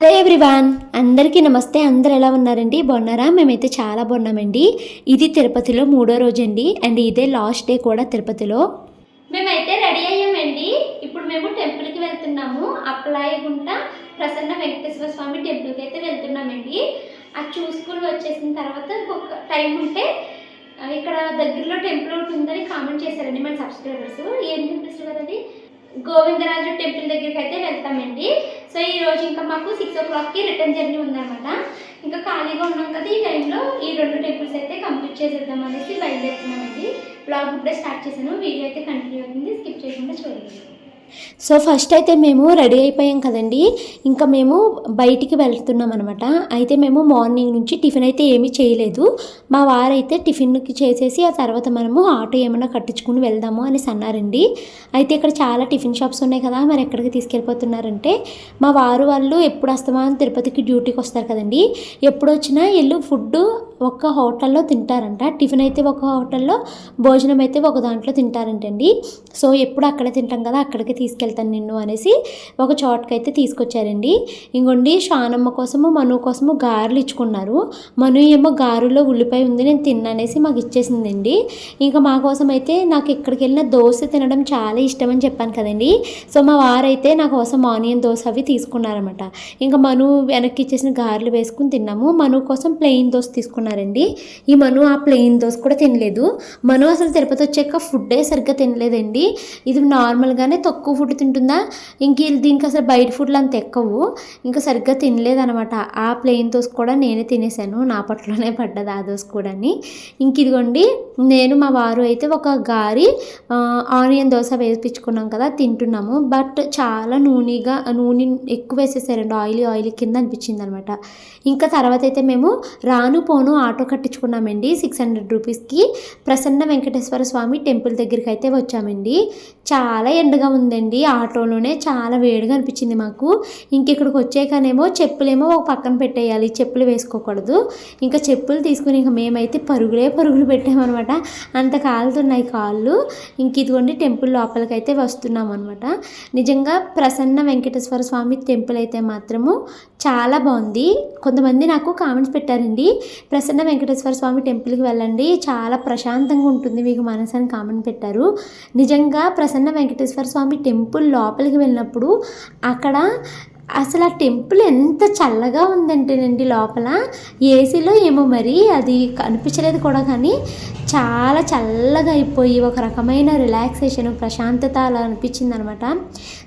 Hello everyone అందరికీ నమస్తే. అందరు ఎలా ఉన్నారండి? బాగున్నారా? మేమైతే చాలా బాగున్నామండి. ఇది తిరుపతిలో మూడో రోజు అండి అండ్ ఇదే లాస్ట్ డే కూడా తిరుపతిలో. మేమైతే రెడీ అయ్యామండి. ఇప్పుడు మేము టెంపుల్కి వెళ్తున్నాము. అప్పలాయగుంట ప్రసన్న వెంకటేశ్వర స్వామి టెంపుల్కి అయితే వెళ్తున్నామండి. అది చూసుకుని వచ్చేసిన తర్వాత ఇంకొక టైం ఉంటే ఇక్కడ దగ్గరలో టెంపుల్ ఒకటి ఉందని కామెంట్ చేశారండి మన సబ్స్క్రైబర్స్ ఏం టెంపుల్స్ కదండి గోవిందరాజు టెంపుల్ దగ్గరికి అయితే వెళ్తామండి. సో ఈ రోజు ఇంకా మాకు సిక్స్ ఓ క్లాక్కి రిటర్న్ జర్నీ ఉందన్నమాట. ఇంకా ఖాళీగా ఉన్నాం కదా ఈ టైంలో ఈ రెండు టెంపుల్స్ అయితే కంప్లీట్ చేసేద్దాం అనేసి బయలుదేరుతున్నామండి. బ్లాగ్ ఇప్పుడే స్టార్ట్ చేశాను. వీడియో అయితే కంటిన్యూ అవుతుంది. స్కిప్ చేయకుండా చూడండి. సో ఫస్ట్ అయితే మేము రెడీ అయిపోయాం కదండి. ఇంకా మేము బయటికి వెళ్తున్నాం అనమాట అయితే మేము మార్నింగ్ నుంచి టిఫిన్ అయితే ఏమీ చేయలేదు. మా వారైతే టిఫిన్కి చేసేసి ఆ తర్వాత మనము ఆటో ఏమైనా కట్టించుకుని వెళ్దాము అనేసి అన్నారండి. అయితే ఇక్కడ చాలా టిఫిన్ షాప్స్ ఉన్నాయి కదా మరి ఎక్కడికి తీసుకెళ్ళిపోతున్నారంటే మా వారు వాళ్ళు ఎప్పుడు అస్తమానం తిరుపతికి డ్యూటీకి వస్తారు కదండి. ఎప్పుడు వచ్చినా వీళ్ళు ఫుడ్ ఒక హోటల్లో తింటారంట. టిఫిన్ అయితే ఒక హోటల్లో భోజనం అయితే ఒక దాంట్లో తింటారంటండి. సో ఎప్పుడు అక్కడే తింటాం కదా అక్కడికి తీసుకెళ్తాను నిన్ను అనేసి ఒక చోటకైతే తీసుకొచ్చారండి. ఇంకొండి షానమ్మ కోసము మను కోసము గారెలు ఇచ్చుకున్నారు. మను ఏమో గారెలో ఉల్లిపాయ ఉంది నేను తిన్నానేసి మాకు ఇచ్చేసిందండి. ఇంకా మా కోసం అయితే నాకు ఎక్కడికి వెళ్ళిన దోశ తినడం చాలా ఇష్టం అని చెప్పాను కదండి. సో మా వారైతే నా కోసం ఆనియన్ దోశ అవి తీసుకున్నారన్నమాట. ఇంకా మను వెనక్కి ఇచ్చేసిన గారెలు వేసుకుని తిన్నాము. మను కోసం ప్లెయిన్ దోశ తీసుకున్నారండి ఈ మను ఆ ప్లెయిన్ దోశ కూడా తినలేదు. మను అసలు తిరుపతి వచ్చాక ఫుడ్డే సరిగ్గా తినలేదండి. ఇది నార్మల్గానే తక్కువ ఫుడ్ తింటుందా? ఇంక దీనికి అసలు బయట ఫుడ్లు అంత ఎక్కవు. ఇంకా సరిగ్గా తినలేదనమాట ఆ ప్లెయిన్ దోశ కూడా నేనే తినేసాను. నా పట్లోనే పడ్డది ఆ దోశ కూడా ఇంక ఇదిగోండి నేను మా వారు అయితే ఒక గారి ఆనియన్ దోశ వేపించుకున్నాం కదా తింటున్నాము. బట్ చాలా నూనెగా నూనె ఎక్కువ వేసేసారండి. ఆయిలీ ఆయిలీ కింద అనిపించింది అనమాట ఇంకా తర్వాత అయితే మేము రాను పోను ఆటో కట్టించుకున్నామండి. సిక్స్ హండ్రెడ్ రూపీస్కి ప్రసన్న వెంకటేశ్వర స్వామి టెంపుల్ దగ్గరికి అయితే వచ్చామండి. చాలా ఎండగా ఉందండి. ఆటోలోనే చాలా వేడిగా అనిపించింది మాకు. ఇంక ఇక్కడికి వచ్చాకనేమో చెప్పులేమో ఒక పక్కన పెట్టేయాలి. చెప్పులు వేసుకోకూడదు. ఇంకా చెప్పులు తీసుకుని ఇంకా మేమైతే పరుగులే పరుగులు పెట్టామన్నమాట. అంత కాలుతున్నాయి కాళ్ళు. ఇంక ఇదిగోండి టెంపుల్ లోపలికి అయితే వస్తున్నాం అనమాట నిజంగా ప్రసన్న వెంకటేశ్వర స్వామి టెంపుల్ అయితే మాత్రము చాలా బాగుంది. కొంతమంది నాకు కామెంట్స్ పెట్టారండి. ప్రసన్న వెంకటేశ్వర స్వామి టెంపుల్కి వెళ్ళండి. చాలా ప్రశాంతంగా ఉంటుంది. మీకు మనసు అని కామెంట్ పెట్టారు. నిజంగా ప్రసన్న వెంకటేశ్వర స్వామి టెంపుల్ లోపలికి వెళ్ళినప్పుడు అక్కడ అసలు ఆ టెంపుల్ ఎంత చల్లగా ఉందంటేనండి లోపల. ఏసీలో ఏమో మరి అది కనిపించలేదు కూడా కానీ చాలా చల్లగా అయిపోయి ఒక రకమైన రిలాక్సేషన్ ప్రశాంతత అలా అనిపించింది అనమాట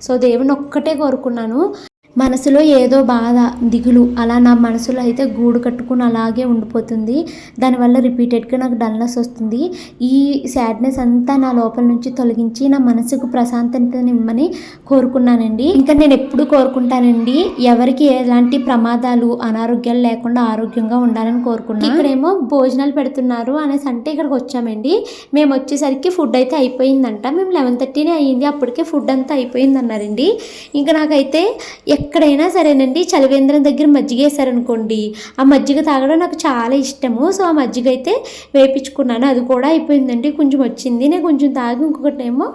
సో దేవుని ఒక్కటే కోరుకున్నాను. మనసులో ఏదో బాధ దిగులు అలా నా మనసులో అయితే గూడు కట్టుకుని అలాగే ఉండిపోతుంది. దానివల్ల రిపీటెడ్గా నాకు డల్నెస్ వస్తుంది. ఈ సాడ్నెస్ అంతా నా లోపల నుంచి తొలగించి నా మనసుకు ప్రశాంతతనిమ్మని కోరుకున్నానండి. ఇంకా నేను ఎప్పుడు కోరుకుంటానండి ఎవరికి ఎలాంటి ప్రమాదాలు అనారోగ్యాలు లేకుండా ఆరోగ్యంగా ఉండాలని కోరుకున్నాను ఇక్కడేమో భోజనాలు పెడుతున్నారు అనేసి అంటే ఇక్కడికి వచ్చామండి. మేము వచ్చేసరికి ఫుడ్ అయితే అయిపోయిందంట. మేము లెవెన్ థర్టీనే అయ్యింది అప్పటికే ఫుడ్ అంతా అయిపోయింది అన్నారండి ఇంకా నాకైతే ఎక్కడైనా సరేనండి. చలివేంద్రం దగ్గర మజ్జిగ వేసారనుకోండి ఆ మజ్జిగ తాగడం నాకు చాలా ఇష్టము. సో ఆ మజ్జిగ అయితే వేపించుకున్నాను. అది కూడా అయిపోయిందండి. కొంచెం వచ్చింది. నేను కొంచెం తాగి ఇంకొకటి ఏమో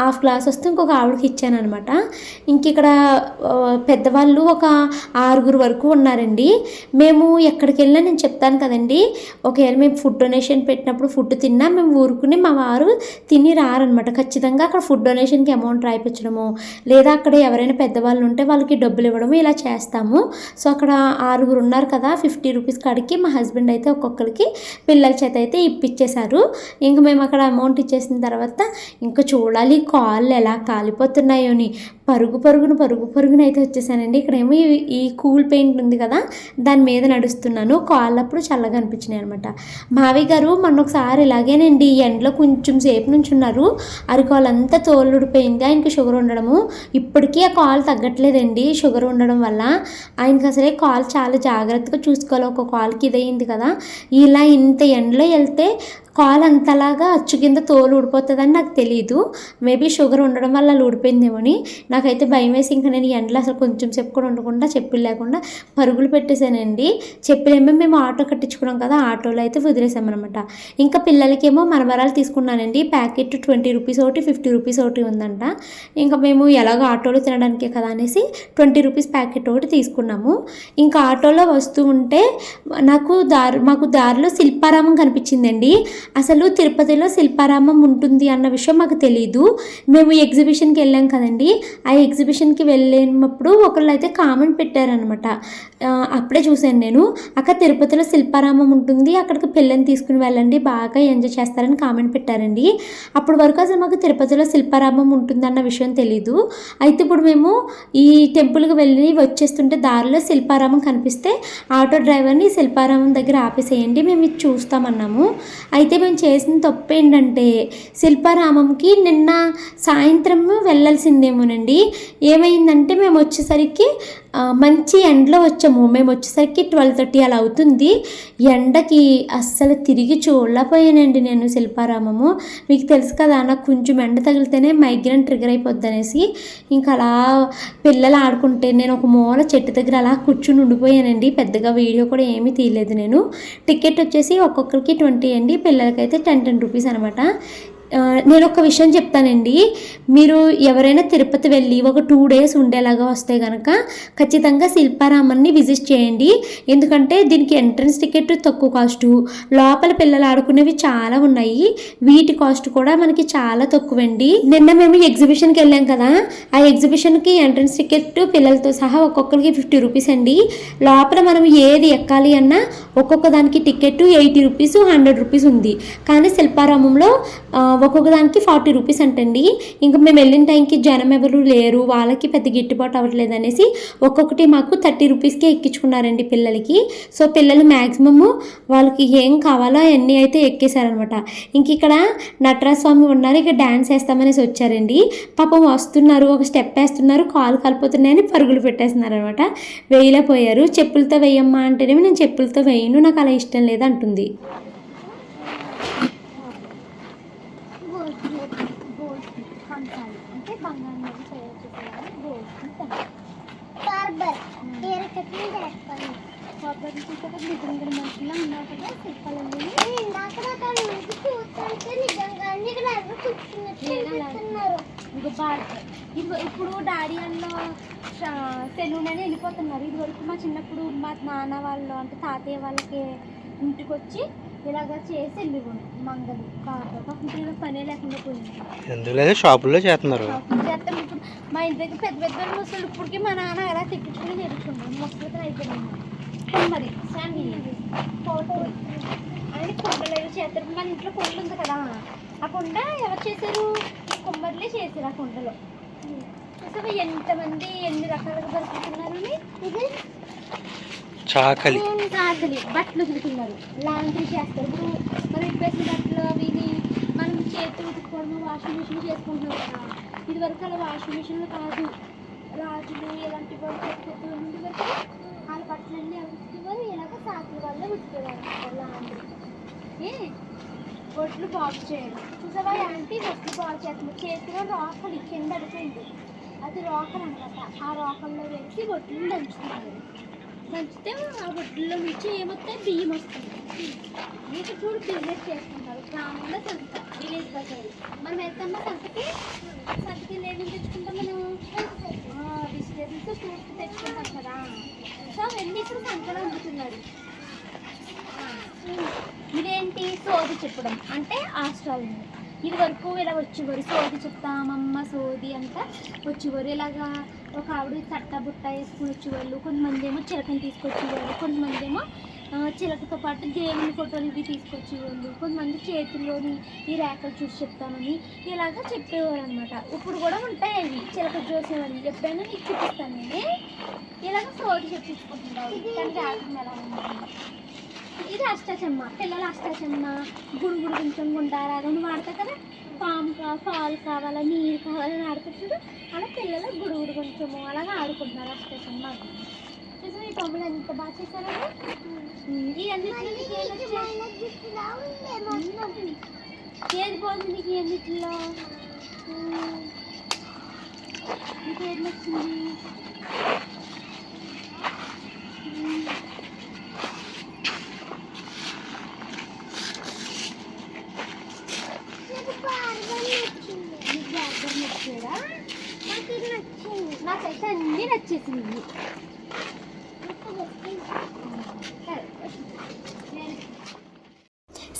హాఫ్ గ్లాస్ వస్తే ఇంకొక ఆవిడకి ఇచ్చాను అనమాట ఇంక ఇక్కడ పెద్దవాళ్ళు ఒక ఆరుగురు వరకు ఉన్నారండి. మేము ఎక్కడికి వెళ్ళినా నేను చెప్తాను కదండి. ఒకవేళ మేము ఫుడ్ డొనేషన్ పెట్టినప్పుడు ఫుడ్ తిన్నా మేము ఊరుకుని మా వారు తిని రారనమాట ఖచ్చితంగా అక్కడ ఫుడ్ డొనేషన్కి అమౌంట్ రాయిపించడము. లేదా అక్కడ ఎవరైనా పెద్దవాళ్ళు ఉంటే వాళ్ళకి డబ్బులు ఇవ్వడము ఇలా చేస్తాము. సో అక్కడ ఆరుగురు ఉన్నారు కదా ఫిఫ్టీ రూపీస్ కాడికి మా హస్బెండ్ అయితే ఒక్కొక్కరికి పిల్లల చేత అయితే ఇప్పించేశారు ఇంక మేము అక్కడ అమౌంట్ ఇచ్చేసిన తర్వాత ఇంకా చూడాలి కాళ్ళు ఎలా కాలిపోతున్నాయో అని పరుగు పరుగును పరుగు పరుగున అయితే వచ్చేసానండి. ఇక్కడేమో ఈ- కూల్ పెయింట్ ఉంది కదా దాని మీద నడుస్తున్నాను. కాళ్ళప్పుడు చల్లగా అనిపించినాయి అనమాట మావి గారు మొన్న ఒకసారి ఇలాగేనండి ఈ ఎండలో కొంచెం సేపు నుంచి ఉన్నారు. అరికాలంతా తోలుడిపోయింది ఆయనకి షుగర్ ఉండడము. ఇప్పటికీ ఆ కాలు తగ్గట్లేదండి షుగర్ ఉండడం వల్ల. ఆయనకి అసలే కాలు చాలా జాగ్రత్తగా చూసుకోవాలి. ఒక కాలుకి ఇదయింది కదా. ఇలా ఇంత ఎండలో వెళ్తే కాలు అంతలాగా అచ్చు కింద తోలు ఊడిపోతుందని నాకు తెలియదు మేబీ షుగర్ ఉండడం వల్ల అలా ఊడిపోయిందేమోని నాకైతే భయం వేసి ఇంకా నేను ఎండలో అసలు కొంచెం సేపు కూడా ఉండకుండా చెప్పులు లేకుండా పరుగులు పెట్టేశానండి. చెప్పులేమో మేము ఆటో కట్టించుకున్నాం కదా ఆటోలో అయితే వదిలేసామన్నమాట. ఇంకా పిల్లలకేమో మరమరాలు తీసుకున్నానండి. ప్యాకెట్ ట్వంటీ రూపీస్ ఒకటి ఫిఫ్టీ రూపీస్ ఒకటి ఉందంట. ఇంకా మేము ఎలాగో ఆటోలో తినడానికే కదా అనేసి ట్వంటీ రూపీస్ ప్యాకెట్ ఒకటి తీసుకున్నాము. ఇంకా ఆటోలో వస్తూ ఉంటే నాకు దారి మాకు దారిలో శిల్పారామం కనిపించిందండి. అసలు తిరుపతిలో శిల్పారామం ఉంటుంది అన్న విషయం మాకు తెలియదు మేము ఎగ్జిబిషన్కి వెళ్ళాం కదండి. ఆ ఎగ్జిబిషన్కి వెళ్ళినప్పుడు ఒకళ్ళు అయితే కామెంట్ పెట్టారనమాట అప్పుడే చూశాను నేను. అక్కడ తిరుపతిలో శిల్పారామం ఉంటుంది. అక్కడికి పిల్లని తీసుకుని వెళ్ళండి. బాగా ఎంజాయ్ చేస్తారని కామెంట్ పెట్టారండి. అప్పటి వరకు అసలు మాకు తిరుపతిలో శిల్పారామం ఉంటుందన్న విషయం తెలీదు. అయితే ఇప్పుడు మేము ఈ టెంపుల్కి వెళ్ళి వచ్చేస్తుంటే దారిలో శిల్పారామం కనిపిస్తే ఆటో డ్రైవర్ని శిల్పారామం దగ్గర ఆపేసేయండి. మేము ఇది చూస్తామన్నాము. అయితే మేము చేసిన తప్పు ఏంటంటే శిల్పారామంకి నిన్న సాయంత్రం వెళ్ళాల్సిందేమోనండి. ఏమైందంటే మేము వచ్చేసరికి మంచి ఎండలో వచ్చాము. మేము వచ్చేసరికి ట్వెల్వ్ థర్టీ అలా అవుతుంది. ఎండకి అస్సలు తిరిగి చూడలేకపోయానండి నేను శిల్పారామము. మీకు తెలుసు కదా నాకు కొంచెం ఎండ తగిలితేనే మైగ్రేన్ ట్రిగర్ అయిపోద్ది అనేసి ఇంకా అలా పిల్లలు ఆడుకుంటే నేను ఒక మూల చెట్టు దగ్గర అలా కూర్చుని ఉండిపోయానండి. పెద్దగా వీడియో కూడా ఏమీ తీయలేదు నేను. టికెట్ వచ్చేసి ఒక్కొక్కరికి ట్వంటీ అండి. పిల్లలకైతే టెన్ టెన్ రూపీస్ అనమాట. నేను ఒక విషయం చెప్తానండి. మీరు ఎవరైనా తిరుపతి వెళ్ళి ఒక టూ డేస్ ఉండేలాగా వస్తే కనుక ఖచ్చితంగా శిల్పారామాన్ని విజిట్ చేయండి. ఎందుకంటే దీనికి ఎంట్రన్స్ టికెట్ తక్కువ కాస్టు లోపల పిల్లలు ఆడుకునేవి చాలా ఉన్నాయి. వీటి కాస్ట్ కూడా మనకి చాలా తక్కువండి. నిన్న మేము ఎగ్జిబిషన్కి వెళ్ళాం కదా. ఆ ఎగ్జిబిషన్కి ఎంట్రన్స్ టికెట్ పిల్లలతో సహా ఒక్కొక్కరికి ఫిఫ్టీ రూపీస్ అండి. లోపల మనం ఏది ఎక్కాలి అన్నా ఒక్కొక్క దానికి ticket eighty rupees hundred rupees ఉంది. కానీ శిల్పారామంలో ఒక్కొక్క దానికి ఫార్టీ రూపీస్ అంటండి. ఇంకా మేము వెళ్ళిన టైంకి జనం ఎవరు లేరు వాళ్ళకి పెద్ద గిట్టుబాటు అవ్వట్లేదు అనేసి ఒక్కొక్కటి మాకు థర్టీ రూపీస్కే ఎక్కించుకున్నారండి పిల్లలకి. సో పిల్లలు మ్యాక్సిమము వాళ్ళకి ఏం కావాలో అవన్నీ అయితే ఎక్కేశారనమాట. ఇంక ఇక్కడ నటరాజ స్వామి ఉన్నారు ఇక డ్యాన్స్ వేస్తామనేసి వచ్చారండి. పాపం వస్తున్నారు ఒక స్టెప్ వేస్తున్నారు కాలు కలిపోతున్నాయని పరుగులు పెట్టేస్తున్నారు అనమాట వేయలేకపోయారు చెప్పులతో వేయమ్మా అంటేనేమో నేను చెప్పులతో వేయను నాకు అలా ఇష్టం లేదు కొబ్బరి చూసాక నిజంగా మనుషులా ఉన్నావు కదా శిల్పాలండి నేను నిజంగా నీకు నవ్వు కూర్చున్నట్టు అనిపిస్తున్నారు ఇంకో బార్బర్ ఇది ఇప్పుడు డాడీ అన్న సెలూన్ అని వెళ్ళిపోతున్నారు. ఇది వరకు మా చిన్నప్పుడు మా నాన్న వాళ్ళు అంటే తాతయ్య వాళ్ళకి ఇంటికి వచ్చి ఇలాగ చేసి వెళ్ళిపోయి మంగలి పిల్లలు పనే లేకుండా పోయింది. ఎందుకు షాపుల్లో చేస్తున్నారు. చేస్తాం. ఇప్పుడు మా ఇంటి దగ్గర పెద్ద పెద్ద ముసలు ఇప్పటికి మా నాన్న ఎలా తెప్పించుకుని నేర్చుకున్నాం ముసలితో అయిపోయింది మరి ఫోటో. అని కుండలు ఏదో చేస్తారు. మన ఇంట్లో కుండ ఉంది కదా. ఆ కుండ ఎవరు చేశారు? కుమ్మర్లే చేశారు ఆ కుండలో. చూసావా? ఎంతమంది ఎన్ని రకాలుగా దొరుకుతున్నారు ఇది చాకలి. కాదులే బట్టలు ఉతుకుతున్నారు. లాండ్రీ చేస్తారు. ఇప్పుడు మనం ఇప్పేసిన బట్టలు అవి మనం చేతులు ఉతుక్కోవడం వాషింగ్ మిషన్ చేసుకుంటున్నాం కదా. ఇది వరకు అలా వాషింగ్ మిషన్లు కాదు. రాజులు ఇలాంటి బట్టలు ముందు వరకు వాళ్ళ బట్టలన్నీ ఎవరు ఉతికేవారు ఇలాగ సాకుల వల్ల ఉతికేవారు లాండ్రీ ఏ? బొట్లు బాగు చేయడం చూసావా? యాంటీ బొట్లు బాగు చేస్తుంది. చేతిలో రోకలి కింద అడిపోయింది అది రోకలు అనమాట ఆ రోకల్లో వేసి బొట్లు దంచుతున్నారు. దంచితే ఆ బొట్టుల్లో నుంచి ఏమొస్తాయి బియ్యం వస్తుంది. మీకు చూడు బిజినెస్ చేసుకుంటారు గ్రామంలో సంత విలేజ్ బజార్. మనం వెళ్తామా సంతకి? సంతకి లేని తెచ్చుకుంటాం మనం? వెజిటేబుల్స్ ఫ్రూట్స్ తెచ్చుకుంటాం కదా. సో అవన్నీ ఇప్పుడు సంతలో అమ్ముతున్నారు. ఇదేంటి? సోది చెప్పడం. అంటే ఆస్ట్రాలజీ ఇది వరకు ఇలా వచ్చేవారు సోది చెప్తామమ్మ సోది అంతా వచ్చేవారు ఇలాగా ఒక ఆవిడ తట్ట బుట్ట వేసుకుని వచ్చేవాళ్ళు. కొంతమంది ఏమో చిలకని తీసుకొచ్చేవాళ్ళు. కొంతమంది ఏమో చిలకతో పాటు దేవుని ఫోటోలు ఇవి తీసుకొచ్చేవాళ్ళు. కొంతమంది చేతుల్లోని ఈ రేఖలు చూసి చెప్తామని ఇలాగా చెప్పేవారు అనమాట ఇప్పుడు కూడా ఉంటాయి అవి. చిలక చూసేవాళ్ళు ఎప్పుడైనా నీకు చూపిస్తాను నేను. ఇలాగ ఎలా ఉంటుంది ఇది అష్టాచమ్మ. పిల్లలు అష్టాచమ్మ. గుడుగుడు కొంచెం గుండారాగా నువ్వు ఆడతావు కదా. పాము కా పాలు కావాలా నీరు కావాలని చూడు అలా పిల్లలు గుడుగుడు కొంచెము అలాగా ఆడుకుంటున్నారు అష్టాచమ్మ చూసావా ఈ బొమ్మలు ఎంత బాగా చేశారండి. ఏది బాగుంది నీకు? ఇవన్నిటిలో నీకు ఏది నచ్చింది నాకు బార్బర్ నచ్చింది నీకు బ్యాగర్ నచ్చాడా నాకు ఇది నచ్చింది నాకైతే అన్నీ నచ్చేసింది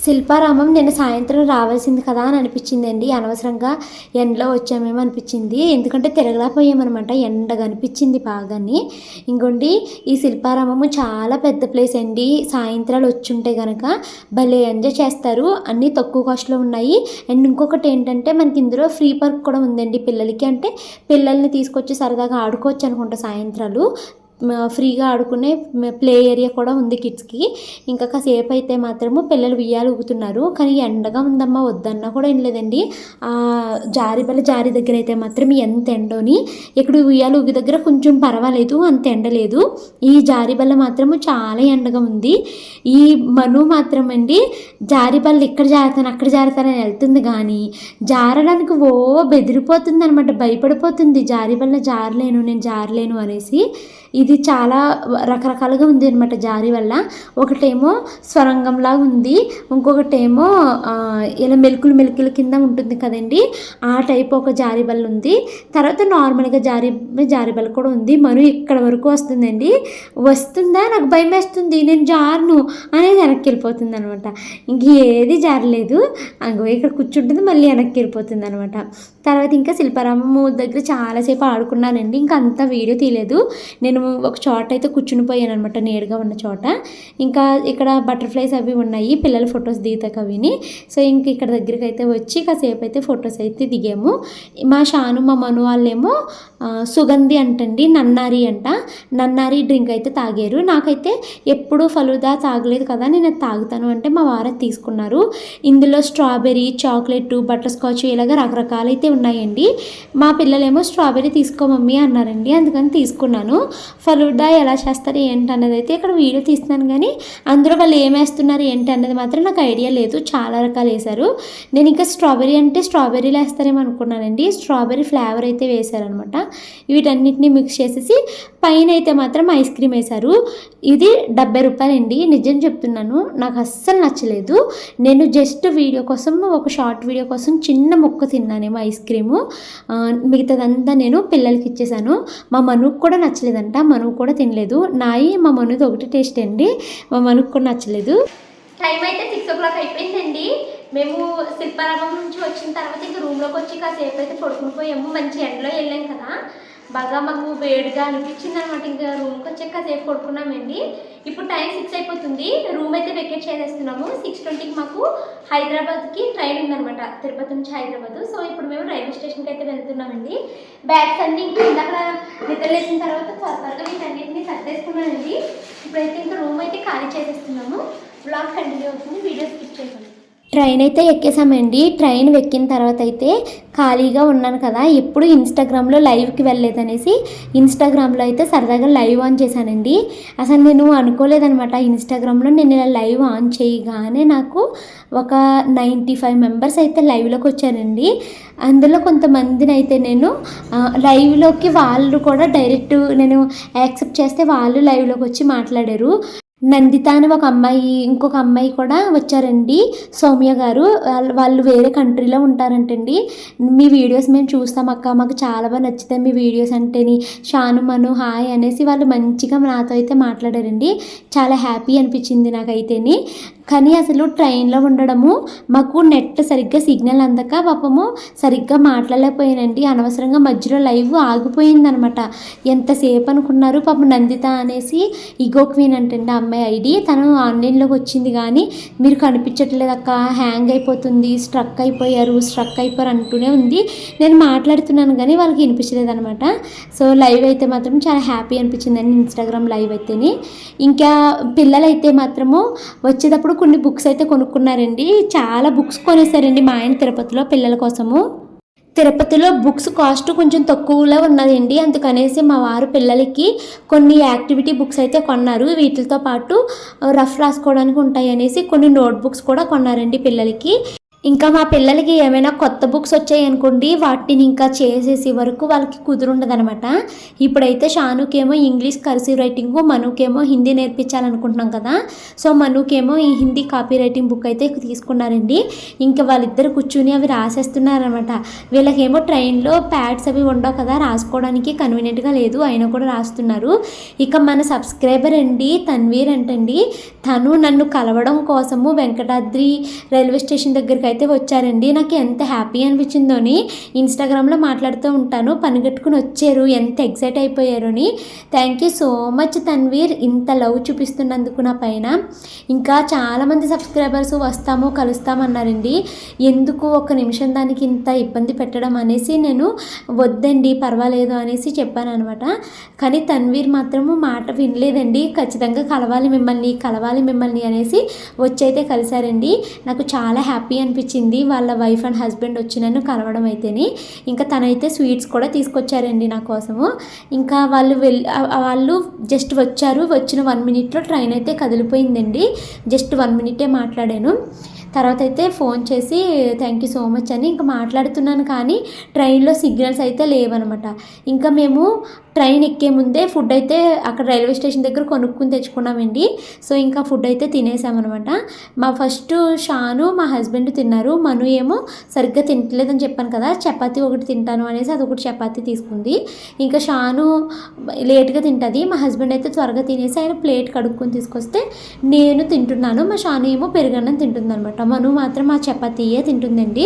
శిల్పారామం నిన్న సాయంత్రం రావాల్సింది కదా అని అనిపించిందండి. అనవసరంగా ఎండలో వచ్చామేమో అనిపించింది. ఎందుకంటే తిరగలేకపోయామనమాట ఎండ కనిపించింది బాగాని. ఇంకోండి ఈ శిల్పారామము చాలా పెద్ద ప్లేస్ అండి. సాయంత్రాలు వచ్చుంటే కనుక భలే ఎంజాయ్ చేస్తారు. అన్నీ తక్కువ కాస్ట్లో ఉన్నాయి. అండ్ ఇంకొకటి ఏంటంటే మనకి ఇందులో ఫ్రీ పార్క్ కూడా ఉందండి పిల్లలకి. అంటే పిల్లల్ని తీసుకొచ్చి సరదాగా ఆడుకోవచ్చు అనుకుంటా సాయంత్రాలు. ఫ్రీగా ఆడుకునే ప్లే ఏరియా కూడా ఉంది కిడ్స్కి. ఇంకా కాసేపు అయితే మాత్రము పిల్లలు ఉయ్యాలు ఊగుతున్నారు. కానీ ఎండగా ఉందమ్మా వద్దన్నా కూడా ఏం లేదండి. జారి బల జారి దగ్గర అయితే మాత్రం ఎంత ఎండోని ఇక్కడ ఉయ్యాలు ఊగి దగ్గర కొంచెం పర్వాలేదు అంత ఎండ లేదు. ఈ జారి బల్ల మాత్రము చాలా ఎండగా ఉంది. ఈ మను మాత్రం అండి జారి బల్ల ఇక్కడ జారుతాను అక్కడ జారుతానని వెళ్తుంది కానీ జారడానికి ఓ బెదిరిపోతుంది అనమాట భయపడిపోతుంది. జారి బల్ల జారలేను నేను జారలేను అనేసి. ఇది చాలా రకరకాలుగా ఉంది అనమాట జారీ వల్ల. ఒకటేమో స్వరంగంలా ఉంది. ఇంకొకటేమో ఇలా మెలుకులు మెలుకుల కింద ఉంటుంది కదండి. ఆ టైప్ ఒక జారీ బల్ల ఉంది. తర్వాత నార్మల్గా జారీ జారీ బల్ల కూడా ఉంది. మను ఇక్కడ వరకు వస్తుందండి. వస్తుందా? నాకు భయం వేస్తుంది. నేను జారును అనేది వెనక్కి వెళ్ళిపోతుంది అనమాట ఇంక ఏది జారలేదు. అంగో ఇక్కడ కూర్చుంటుంది మళ్ళీ వెనక్కి వెళ్ళిపోతుంది అనమాట తర్వాత ఇంకా శిల్పారామము దగ్గర చాలాసేపు ఆడుకున్నానండి. ఇంకా అంత వీడియో తీయలేదు. నేను ఒక చోట అయితే కూర్చుని పోయాను అనమాట నేరుగా ఉన్న చోట. ఇంకా ఇక్కడ బటర్ఫ్లైస్ అవి ఉన్నాయి పిల్లల ఫొటోస్ దిగుతాక అవిని సో ఇంక ఇక్కడ దగ్గరికి అయితే వచ్చి కాసేపు అయితే ఫొటోస్ అయితే దిగాము. మా షాను మా మను వాళ్ళేమో సుగంధి అంటండి నన్నారి అంట. నన్నారి డ్రింక్ అయితే తాగారు. నాకైతే ఎప్పుడూ ఫలుదా తాగలేదు కదా నేను తాగుతాను అంటే మా వారు తీసుకున్నారు. ఇందులో స్ట్రాబెర్రీ చాక్లెట్ బటర్ స్కాచ్ ఇలాగ రకరకాలు అయితే ఉన్నాయండి. మా పిల్లలేమో స్ట్రాబెర్రీ తీసుకో మమ్మీ అన్నారండి అందుకని తీసుకున్నాను. ఫలుదా ఎలా చేస్తారు ఏంటి అన్నది అయితే ఇక్కడ వీడియో తీస్తున్నాను కానీ అందులో వాళ్ళు ఏం వేస్తున్నారు ఏంటి అన్నది మాత్రం నాకు ఐడియా లేదు. చాలా రకాలు వేశారు. నేను ఇంకా స్ట్రాబెర్రీ అంటే స్ట్రాబెర్రీలు వేస్తారేమో అనుకున్నానండి. స్ట్రాబెర్రీ ఫ్లేవర్ అయితే వేశారనమాట వీటన్నిటిని మిక్స్ చేసేసి పైన అయితే మాత్రం ఐస్ క్రీమ్ వేశారు. ఇది డెబ్బై రూపాయలండి. నిజం చెప్తున్నాను. నాకు అస్సలు నచ్చలేదు. నేను జస్ట్ వీడియో కోసం ఒక షార్ట్ వీడియో కోసం చిన్న ముక్క తిన్నానేమో ఐస్ క్రీము. మిగతాదంతా నేను పిల్లలకి ఇచ్చేసాను మా మనుకు కూడా నచ్చలేదంట. మనకు కూడా తినలేదు. నాయి మా మనుది ఒకటి టేస్ట్ అండి. మా మనుకు కూడా నచ్చలేదు. టైం అయితే సిక్స్ ఓ క్లాక్ అయిపోయిందండి. మేము శిల్పారామం నుంచి వచ్చిన తర్వాత ఇంకా రూమ్లోకి వచ్చి కాసేపు అయితే పడుకుని పోయాము. మంచి ఎండలో వెళ్ళాం కదా. బాగా మాకు వేడిగా అనిపించింది అనమాట ఇంకా రూమ్కి వచ్చాక కాసేపు పడుకున్నామండి. ఇప్పుడు టైం సిక్స్ అయిపోతుంది. రూమ్ అయితే వెకేట్ చేసేస్తున్నాము. సిక్స్ ట్వంటీకి మాకు హైదరాబాద్కి ట్రైన్ ఉందనమాట తిరుపతి నుంచి హైదరాబాద్. సో ఇప్పుడు మేము రైల్వే స్టేషన్కి అయితే వెళ్తున్నామండి. బ్యాగ్స్ అన్నీ ఇంకా ఇందాక నిద్రలేసిన తర్వాత త్వర త్వరగా వీటన్నిటిని సర్దేసుకున్నానండి ఇప్పుడైతే ఇంకా రూమ్ అయితే ఖాళీ చేసేస్తున్నాము. బ్లాగ్ కంటిన్యూ అవుతుంది. వీడియో స్కిప్ చేసాము ట్రైన్ అయితే ఎక్కేసామండి. ట్రైన్ ఎక్కిన తర్వాత అయితే ఖాళీగా ఉన్నాను కదా. ఎప్పుడు ఇన్స్టాగ్రామ్లో లైవ్కి వెళ్ళలేదనేసి ఇన్స్టాగ్రామ్లో అయితే సరదాగా లైవ్ ఆన్ చేశానండి. అసలు నేను అనుకోలేదనమాట ఇన్స్టాగ్రామ్లో నేను ఇలా లైవ్ ఆన్ చేయగానే నాకు ఒక నైంటీ ఫైవ్ మెంబర్స్ అయితే లైవ్లోకి వచ్చారండి. అందులో కొంతమందిని అయితే నేను లైవ్లోకి వాళ్ళు కూడా డైరెక్ట్ నేను యాక్సెప్ట్ చేస్తే వాళ్ళు లైవ్లోకి వచ్చి మాట్లాడారు. నందిత అని ఒక అమ్మాయి ఇంకొక అమ్మాయి కూడా వచ్చారండి. సౌమ్య గారు వాళ్ళు వాళ్ళు వేరే కంట్రీలో ఉంటారంటండి. మీ వీడియోస్ మేము చూస్తాం అక్క మాకు చాలా బాగా నచ్చుతాయి మీ వీడియోస్ అంటేని షాను మను హాయ్ అనేసి వాళ్ళు మంచిగా నాతో అయితే మాట్లాడారండి. చాలా హ్యాపీ అనిపించింది నాకైతేని కానీ అసలు ట్రైన్లో ఉండడము మాకు నెట్ సరిగ్గా సిగ్నల్ అందక పాపము సరిగ్గా మాట్లాడలేకపోయానండి. అనవసరంగా మధ్యలో లైవ్ ఆగిపోయిందనమాట. ఎంతసేపు అనుకున్నారు పాపం నందిత అనేసి ఇగో క్వీన్ అంటండి అమ్మాయి ఐడి తను ఆన్లైన్లోకి వచ్చింది కానీ మీరు కనిపించట్లేదు అక్క హ్యాంగ్ అయిపోతుంది స్ట్రక్ అయిపోయారు స్ట్రక్ అయిపోయారు అంటూనే ఉంది. నేను మాట్లాడుతున్నాను కానీ వాళ్ళకి వినిపించలేదు అనమాట సో లైవ్ అయితే మాత్రం చాలా హ్యాపీ అనిపించిందండి ఇన్స్టాగ్రామ్ లైవ్ అయితేనే. ఇంకా పిల్లలైతే మాత్రము వచ్చేటప్పుడు కొన్ని బుక్స్ అయితే కొనుక్కున్నారండి. చాలా బుక్స్ కొనేసారండి మా ఆయన తిరుపతిలో పిల్లల కోసము. తిరుపతిలో బుక్స్ కాస్ట్ కొంచెం తక్కువలో ఉన్నదండి. అందుకనేసి మా వారు పిల్లలకి కొన్ని యాక్టివిటీ బుక్స్ అయితే కొన్నారు. వీటితో పాటు రఫ్ రాసుకోవడానికి ఉంటాయి అనేసి కొన్ని నోట్ బుక్స్ కూడా కొన్నారండి పిల్లలకి. ఇంకా మా పిల్లలకి ఏమైనా కొత్త బుక్స్ వచ్చాయి అనుకోండి వాటిని ఇంకా చేసేసి వరకు వాళ్ళకి కుదురుండదనమాట. ఇప్పుడైతే షానుకేమో ఇంగ్లీష్ కర్సివ్ రైటింగ్ మనుకేమో హిందీ నేర్పించాలనుకుంటున్నాం కదా. సో మనుకేమో ఈ హిందీ కాపీ రైటింగ్ బుక్ అయితే తీసుకున్నారండి. ఇంకా వాళ్ళిద్దరు కూర్చుని అవి రాసేస్తున్నారనమాట. వీళ్ళకేమో ట్రైన్లో ప్యాడ్స్ అవి ఉండవు కదా రాసుకోవడానికి కన్వీనియంట్గా లేదు అయినా కూడా రాస్తున్నారు. ఇక మన సబ్స్క్రైబర్ అండి తన్వీర్ అంటండి. తను నన్ను కలవడం కోసము వెంకటాద్రి రైల్వే స్టేషన్ దగ్గరికి అయితే వచ్చారండి. నాకు ఎంత హ్యాపీ అనిపించిందోని ఇన్స్టాగ్రామ్లో మాట్లాడుతూ ఉంటాను. పనిగట్టుకుని వచ్చారు. ఎంత ఎగ్జైట్ అయిపోయారు అని. Thank you so much Tanveer. ఇంత లవ్ చూపిస్తున్నందుకు నా పైన. ఇంకా చాలామంది సబ్స్క్రైబర్స్ వస్తాము కలుస్తామన్నారండి ఎందుకు ఒక నిమిషం దానికి ఇంత ఇబ్బంది పెట్టడం అనేసి నేను వద్దండి పర్వాలేదు అనేసి చెప్పాను అనమాట కానీ తన్వీర్ మాత్రము మాట వినలేదండి. ఖచ్చితంగా కలవాలి మిమ్మల్ని కలవాలి మిమ్మల్ని అనేసి వచ్చైతే కలిశారండి. నాకు చాలా హ్యాపీ అనిపించింది. వాళ్ళ వైఫ్ అండ్ హస్బెండ్ వచ్చి నన్ను కలవడం అయితేని ఇంకా తనైతే స్వీట్స్ కూడా తీసుకొచ్చారండి నా కోసము. ఇంకా వాళ్ళు వెళ్ళి వాళ్ళు జస్ట్ వచ్చారు. వచ్చిన వన్ మినిట్లో ట్రైన్ అయితే కదిలిపోయిందండి. జస్ట్ వన్ మినిటే మాట్లాడాను. తర్వాత అయితే ఫోన్ చేసి థ్యాంక్ యూ సో మచ్ అని ఇంకా మాట్లాడుతున్నాను కానీ ట్రైన్లో సిగ్నల్స్ అయితే లేవనమాట. ఇంకా మేము ట్రైన్ ఎక్కే ముందే ఫుడ్ అయితే అక్కడ రైల్వే స్టేషన్ దగ్గర కొనుక్కుని తెచ్చుకున్నామండి. సో ఇంకా ఫుడ్ అయితే తినేసామన్నమాట మా ఫస్ట్ షాను మా హస్బెండ్ తిన్నారు. మను ఏమో సరిగ్గా తినట్లేదని చెప్పాను కదా చపాతీ ఒకటి తింటాను అనేసి అది ఒకటి చపాతీ తీసుకుంది. ఇంకా షాను లేట్గా తింటుంది. మా హస్బెండ్ అయితే త్వరగా తినేసి ఆయన ప్లేట్ కడుక్కొని తీసుకొస్తే నేను తింటున్నాను. మా షాను ఏమో పెరుగన్నం తింటుంది అనమాట మను మాత్రం మా చపాతీయే తింటుందండి.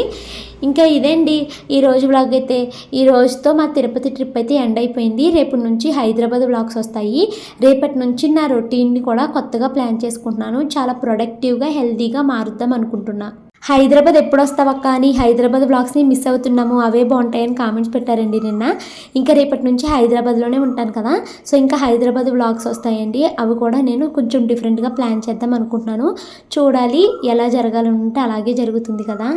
ఇంకా ఇదండి ఈ రోజు బ్లాగ్ అయితే ఈ రోజుతో మా తిరుపతి ట్రిప్ అయితే ఎండ్ అయిపోయింది. రేపు నుంచి హైదరాబాద్ బ్లాగ్స్ వస్తాయి. రేపటి నుంచి నా రొటీన్ని కూడా కొత్తగా ప్లాన్ చేసుకుంటున్నాను. చాలా ప్రొడక్టివ్గా హెల్తీగా మారుద్దాం అనుకుంటున్నాను హైదరాబాద్ ఎప్పుడు వస్తావక్క అని హైదరాబాద్ బ్లాగ్స్ని మిస్ అవుతున్నాము అవే బాగుంటాయని కామెంట్స్ పెట్టారండి నిన్న. ఇంకా రేపటి నుంచి హైదరాబాద్లోనే ఉంటాను కదా. సో ఇంకా హైదరాబాద్ బ్లాగ్స్ వస్తాయండి. అవి కూడా నేను కొంచెం డిఫరెంట్గా ప్లాన్ చేద్దాం అనుకుంటున్నాను. చూడాలి ఎలా జరగాలంటే అలాగే జరుగుతుంది కదా.